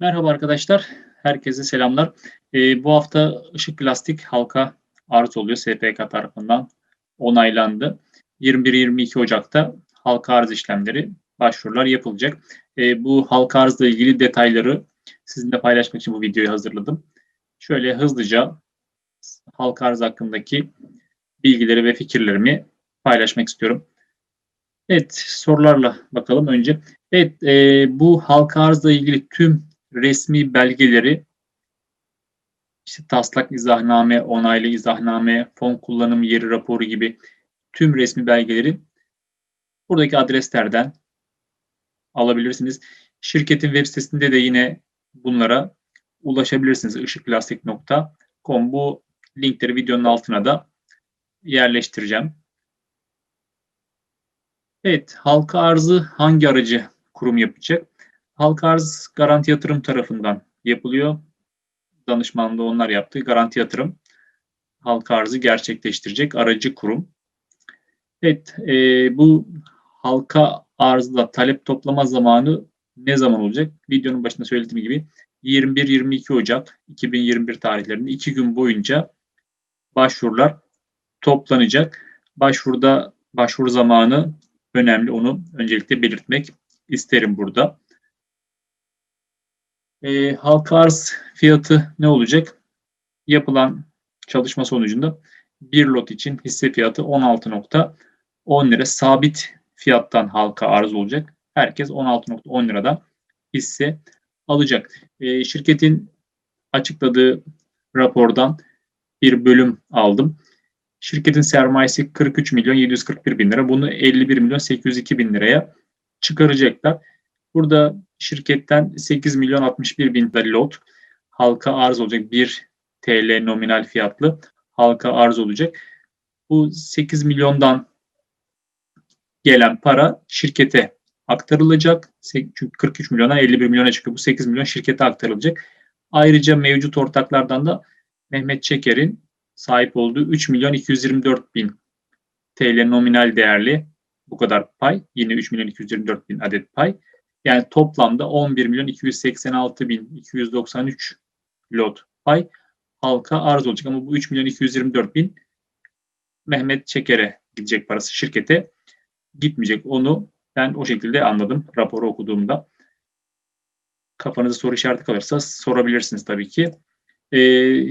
Merhaba arkadaşlar, herkese selamlar. Ee, bu hafta ışık plastik halka arz oluyor SPK tarafından onaylandı. 21-22 Ocak'ta halka arz işlemleri, başvurular yapılacak. Ee, bu halka arzla ilgili detayları sizinle paylaşmak için bu videoyu hazırladım. Şöyle hızlıca halka arz hakkındaki bilgileri ve fikirlerimi paylaşmak istiyorum. Evet, sorularla bakalım önce. Evet, e, bu halka arzla ilgili tüm resmi belgeleri işte taslak izahname, onaylı izahname, fon kullanım yeri raporu gibi tüm resmi belgeleri buradaki adreslerden alabilirsiniz. Şirketin web sitesinde de yine bunlara ulaşabilirsiniz. ışıkplastik.com bu linkleri videonun altına da yerleştireceğim. Evet, halka arzı hangi aracı kurum yapacak? Halka arz Garanti Yatırım tarafından yapılıyor. Danışmanlığı onlar yaptı. Garanti Yatırım halka arzı gerçekleştirecek aracı kurum. Evet, e, bu halka arzda talep toplama zamanı ne zaman olacak? Videonun başında söylediğim gibi 21-22 Ocak 2021 tarihlerinde iki gün boyunca başvurular toplanacak. Başvuruda başvuru zamanı önemli. Onu öncelikle belirtmek isterim burada. E, halka arz fiyatı ne olacak? Yapılan çalışma sonucunda bir lot için hisse fiyatı 16.10 lira sabit fiyattan halka arz olacak. Herkes 16.10 liradan hisse alacak. E, şirketin açıkladığı rapordan bir bölüm aldım. Şirketin sermayesi 43 milyon 741 bin lira. Bunu 51 milyon 802 bin liraya çıkaracaklar. Burada şirketten 8 milyon 61 bin lot halka arz olacak. 1 TL nominal fiyatlı halka arz olacak. Bu 8 milyondan gelen para şirkete aktarılacak. Çünkü 43 milyona 51 milyona çıkıyor. Bu 8 milyon şirkete aktarılacak. Ayrıca mevcut ortaklardan da Mehmet Çeker'in sahip olduğu 3 milyon 224 bin TL nominal değerli bu kadar pay. Yine 3 milyon 224 bin adet pay. Yani toplamda 11 milyon 286 bin 293 lot pay halka arz olacak. Ama bu 3 milyon 224 bin Mehmet Çeker'e gidecek parası şirkete gitmeyecek. Onu ben o şekilde anladım raporu okuduğumda. Kafanızda soru işareti kalırsa sorabilirsiniz tabii ki. E,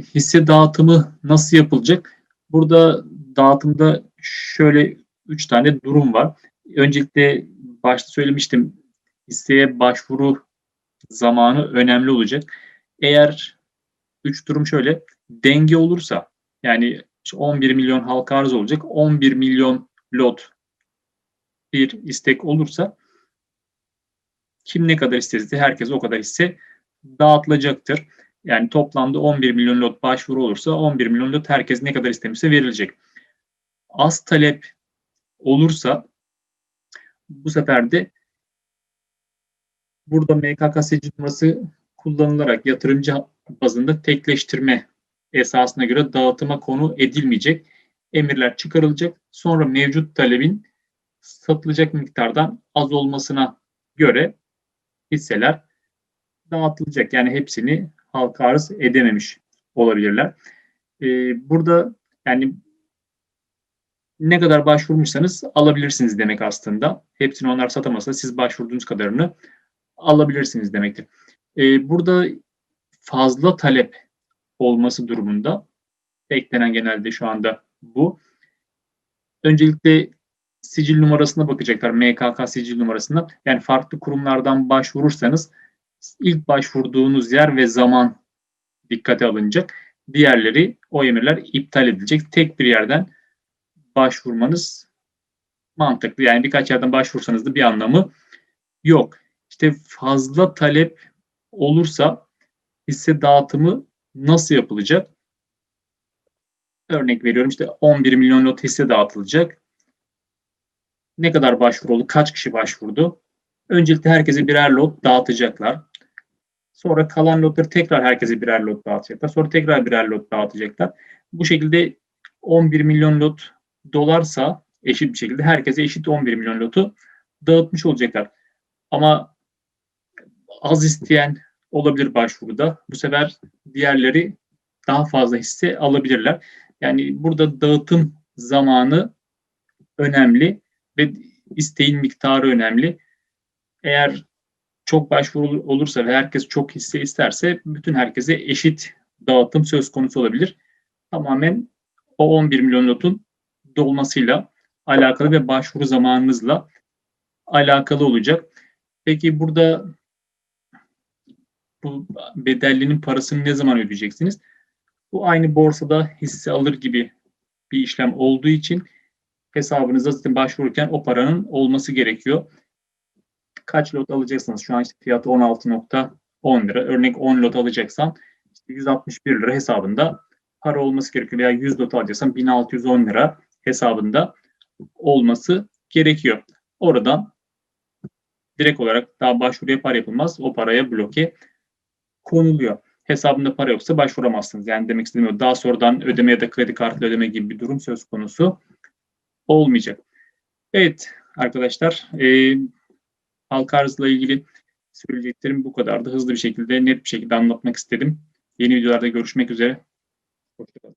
hisse dağıtımı nasıl yapılacak? Burada dağıtımda şöyle üç tane durum var. Öncelikle başta söylemiştim hisseye başvuru zamanı önemli olacak. Eğer üç durum şöyle denge olursa yani 11 milyon halka arz olacak 11 milyon lot bir istek olursa kim ne kadar isterse herkes o kadar hisse dağıtılacaktır. Yani toplamda 11 milyon lot başvuru olursa 11 milyon lot herkes ne kadar istemişse verilecek. Az talep olursa bu sefer de burada MKKSC numarası kullanılarak yatırımcı bazında tekleştirme esasına göre dağıtıma konu edilmeyecek. Emirler çıkarılacak. Sonra mevcut talebin satılacak miktardan az olmasına göre hisseler dağıtılacak. Yani hepsini halka arz edememiş olabilirler. Ee, burada yani ne kadar başvurmuşsanız alabilirsiniz demek aslında. Hepsini onlar satamasa siz başvurduğunuz kadarını alabilirsiniz demektir. Ee, burada fazla talep olması durumunda eklenen genelde şu anda bu. Öncelikle sicil numarasına bakacaklar. MKK sicil numarasına. Yani farklı kurumlardan başvurursanız ilk başvurduğunuz yer ve zaman dikkate alınacak. Diğerleri o emirler iptal edilecek. Tek bir yerden başvurmanız mantıklı. Yani birkaç yerden başvursanız da bir anlamı yok. İşte fazla talep olursa hisse dağıtımı nasıl yapılacak? Örnek veriyorum işte 11 milyon lot hisse dağıtılacak. Ne kadar başvuru oldu? Kaç kişi başvurdu? Öncelikle herkese birer lot dağıtacaklar. Sonra kalan lotları tekrar herkese birer lot dağıtacaklar. Sonra tekrar birer lot dağıtacaklar. Bu şekilde 11 milyon lot dolarsa eşit bir şekilde herkese eşit 11 milyon lotu dağıtmış olacaklar. Ama az isteyen olabilir başvuruda. Bu sefer diğerleri daha fazla hisse alabilirler. Yani burada dağıtım zamanı önemli ve isteğin miktarı önemli. Eğer çok başvuru olursa ve herkes çok hisse isterse bütün herkese eşit dağıtım söz konusu olabilir. Tamamen o 11 milyon lotun dolmasıyla alakalı ve başvuru zamanınızla alakalı olacak. Peki burada bu bedellinin parasını ne zaman ödeyeceksiniz? Bu aynı borsada hisse alır gibi bir işlem olduğu için hesabınıza zaten başvururken o paranın olması gerekiyor. Kaç lot alacaksınız? Şu an işte fiyatı 16.10 lira. Örnek 10 lot alacaksan işte 161 lira hesabında para olması gerekiyor. Veya 100 lot alacaksan 1610 lira hesabında olması gerekiyor. Oradan direkt olarak daha başvuru yapar yapılmaz o paraya bloke konuluyor. Hesabında para yoksa başvuramazsınız. Yani demek istediğim daha sonradan ödeme ya da kredi kartıyla ödeme gibi bir durum söz konusu olmayacak. Evet arkadaşlar e, halka arzla ilgili söyleyeceklerim bu kadardı. Hızlı bir şekilde net bir şekilde anlatmak istedim. Yeni videolarda görüşmek üzere. Hoşçakalın.